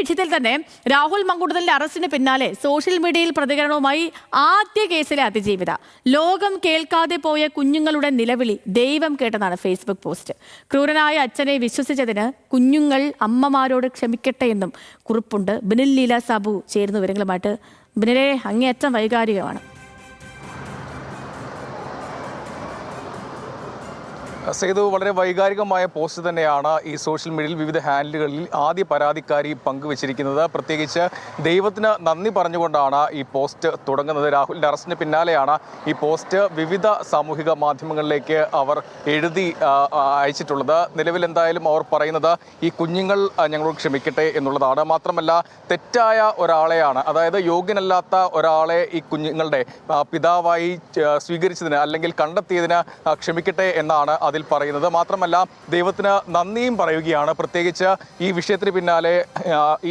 വിഷയത്തിൽ തന്നെ രാഹുൽ മങ്കുട്ടലിന്റെ അറസ്റ്റിന് പിന്നാലെ സോഷ്യൽ മീഡിയയിൽ പ്രതികരണവുമായി ആദ്യ കേസിലെ അതിജീവിത. ലോകം കേൾക്കാതെ പോയ കുഞ്ഞുങ്ങളുടെ നിലവിളി ദൈവം കേട്ടതാണ് ഫേസ്ബുക്ക് പോസ്റ്റ്. ക്രൂരനായ അച്ഛനെ വിശ്വസിച്ചതിന് കുഞ്ഞുങ്ങൾ അമ്മമാരോട് ക്ഷമിക്കട്ടെ എന്നും കുറിപ്പുണ്ട്. ബിനിൽ ലീല സാബു ചേരുന്ന വിവരങ്ങളുമായിട്ട്. ബിനിലെ അങ്ങേയറ്റം വൈകാരികമാണ്. സേതു വളരെ വൈകാരികമായ പോസ്റ്റ് തന്നെയാണ് ഈ സോഷ്യൽ മീഡിയയിൽ വിവിധ ഹാൻഡിലുകളിൽ ആദ്യ പരാതിക്കാരി പങ്കുവച്ചിരിക്കുന്നത്. പ്രത്യേകിച്ച് ദൈവത്തിന് നന്ദി പറഞ്ഞുകൊണ്ടാണ് ഈ പോസ്റ്റ് തുടങ്ങുന്നത്. രാഹുലിന്റെ അറസ്റ്റിന് പിന്നാലെയാണ് ഈ പോസ്റ്റ് വിവിധ സാമൂഹിക മാധ്യമങ്ങളിലേക്ക് അവർ എഴുതി അയച്ചിട്ടുള്ളത്. നിലവിൽ എന്തായാലും അവർ പറയുന്നത് ഈ കുഞ്ഞുങ്ങൾ ഞങ്ങളോട് ക്ഷമിക്കട്ടെ എന്നുള്ളതാണ്. മാത്രമല്ല തെറ്റായ ഒരാളെയാണ് അതായത് യോഗ്യനല്ലാത്ത ഒരാളെ ഈ കുഞ്ഞുങ്ങളുടെ പിതാവായി സ്വീകരിച്ചതിന് അല്ലെങ്കിൽ കണ്ടെത്തിയതിന് ക്ഷമിക്കട്ടെ എന്നാണ് അതിൽ പറയുന്നത്. മാത്രമല്ല ദൈവത്തിന് നന്ദിയും പറയുകയാണ്. പ്രത്യേകിച്ച് ഈ വിഷയത്തിന് പിന്നാലെ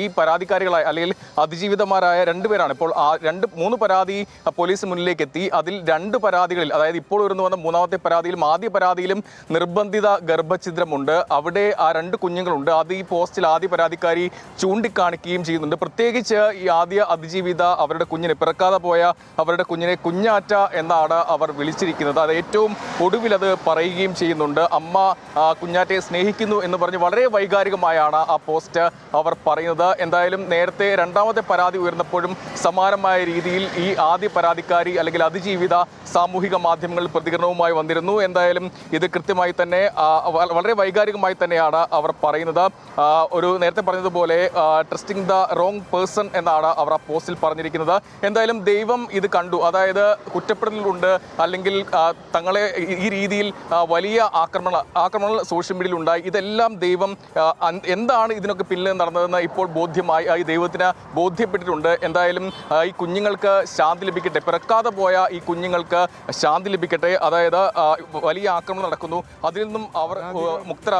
ഈ പരാതിക്കാരികളായ അല്ലെങ്കിൽ അതിജീവിതമാരായ രണ്ടുപേരാണ് ഇപ്പോൾ ആ രണ്ട് മൂന്ന് പരാതി പോലീസ് മുന്നിലേക്ക് എത്തി. അതിൽ രണ്ട് പരാതികളിൽ അതായത് ഇപ്പോൾ ഉയർന്നു വന്ന മൂന്നാമത്തെ പരാതിയിലും ആദ്യ പരാതിയിലും നിർബന്ധിത ഗർഭഛിദ്രമുണ്ട്. അവിടെ ആ രണ്ട് കുഞ്ഞുങ്ങളുണ്ട്. അത് ഈ പോസ്റ്റിൽ ആദ്യ പരാതിക്കാരി ചൂണ്ടിക്കാണിക്കുകയും ചെയ്യുന്നുണ്ട്. പ്രത്യേകിച്ച് ഈ ആദ്യ അതിജീവിത അവരുടെ കുഞ്ഞിനെ പിറക്കാതെ പോയ അവരുടെ കുഞ്ഞിനെ കുഞ്ഞാറ്റ എന്നാണ് അവർ വിളിച്ചിരിക്കുന്നത്. അത് ഏറ്റവും ഒടുവിൽ അത് പറയുകയും ചെയ്യുന്നുണ്ട്. അമ്മ കുഞ്ഞാറ്റയെ സ്നേഹിക്കുന്നു എന്ന് പറഞ്ഞ് വളരെ വൈകാരികമായാണ് ആ പോസ്റ്റ് അവർ പറയുന്നത്. എന്തായാലും നേരത്തെ രണ്ടാമത്തെ പരാതി ഉയർന്നപ്പോഴും സമാനമായ രീതിയിൽ ഈ ആദ്യ പരാതിക്കാരി അല്ലെങ്കിൽ അതിജീവിത സാമൂഹിക മാധ്യമങ്ങളിൽ പ്രതികരണവുമായി വന്നിരുന്നു. എന്തായാലും ഇത് കൃത്യമായി തന്നെ വളരെ വൈകാരികമായി തന്നെയാണ് അവർ പറയുന്നത്. ഒരു നേരത്തെ പറഞ്ഞതുപോലെ ട്രസ്റ്റിംഗ് ദ റോങ് പേഴ്സൺ എന്നാണ് അവർ ആ പോസ്റ്റിൽ പറഞ്ഞിരിക്കുന്നത്. എന്തായാലും ദൈവം ഇത് കണ്ടു. അതായത് കുറ്റപ്പെടലുണ്ട് അല്ലെങ്കിൽ തങ്ങളെ ഈ- രീതിയിൽ ആ, വലിയ ആക്രമണ ആക്രമണങ്ങൾ സോഷ്യൽ മീഡിയയിൽ ഉണ്ടായി. ഇതെല്ലാം ദൈവം എന്താണ് ഇതിനൊക്കെ പിന്നിൽ നടന്നതെന്ന് ഇപ്പോൾ ബോധ്യമായി ഈ ദൈവത്തിന് ബോധ്യപ്പെട്ടിട്ടുണ്ട്. എന്തായാലും ഈ കുഞ്ഞുങ്ങൾക്ക് ശാന്തി ലഭിക്കട്ടെ. പിറക്കാതെ പോയ ഈ കുഞ്ഞുങ്ങൾക്ക് ശാന്തി ലഭിക്കട്ടെ. അതായത് വലിയ ആക്രമണം നടക്കുന്നു. അതിൽ നിന്നും അവർ മുക്തര